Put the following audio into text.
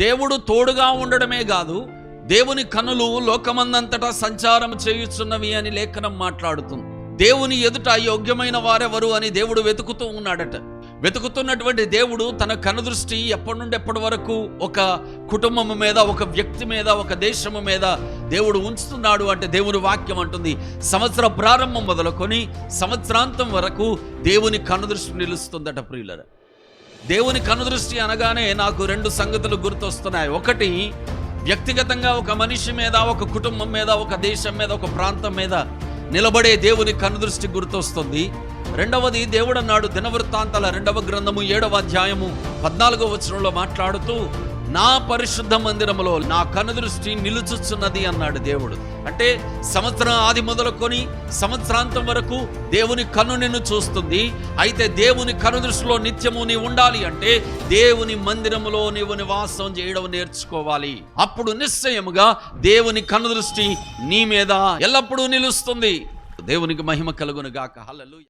దేవుడు తోడుగా ఉండడమే కాదు దేవుని కనులు లోకమందంతటా సంచారం చేయుచున్నవి అని లేఖనం మాట్లాడుతుంది. దేవుని ఎదుట యోగ్యమైన వారెవరు అని దేవుడు వెతుకుతూ ఉన్నాడట. వెతుకుతున్నటువంటి దేవుడు తన కనుదృష్టి ఎప్పటి నుండి ఎప్పటి వరకు ఒక కుటుంబం మీద ఒక వ్యక్తి మీద ఒక దేశము మీద దేవుడు ఉంచుతున్నాడు అంటే దేవుని వాక్యం అంటుంది. సంవత్సర ప్రారంభం మొదలుకొని సంవత్సరాంతం వరకు దేవుని కనుదృష్టి నిలుస్తుందట ప్రియులరా. దేవుని కనుదృష్టి అనగానే నాకు రెండు సంగతులు గుర్తొస్తున్నాయి. ఒకటి వ్యక్తిగతంగా ఒక మనిషి మీద ఒక కుటుంబం మీద ఒక దేశం మీద ఒక ప్రాంతం మీద నిలబడే దేవుని కనుదృష్టి గుర్తొస్తుంది. రెండవది దేవుడు అన్నాడు దినవృత్తాంతాల రెండవ గ్రంథము ఏడవ అధ్యాయము పద్నాలుగో వచనంలో మాట్లాడుతూ నా పరిశుద్ధ మందిరములో నా కనుదృష్టి నిలుచుచున్నది అన్నాడు దేవుడు. అంటే సంవత్సరం ఆది మొదలుకొని సంవత్సరాంతం వరకు దేవుని కన్ను నిన్ను చూస్తుంది. అయితే దేవుని కనుదృష్టిలో నిత్యము నీ ఉండాలి అంటే దేవుని మందిరములో నీవు నివాసం చేయడం నేర్చుకోవాలి. అప్పుడు నిశ్చయముగా దేవుని కనుదృష్టి నీ మీద ఎల్లప్పుడూ నిలుస్తుంది. దేవునికి మహిమ కలుగును గాక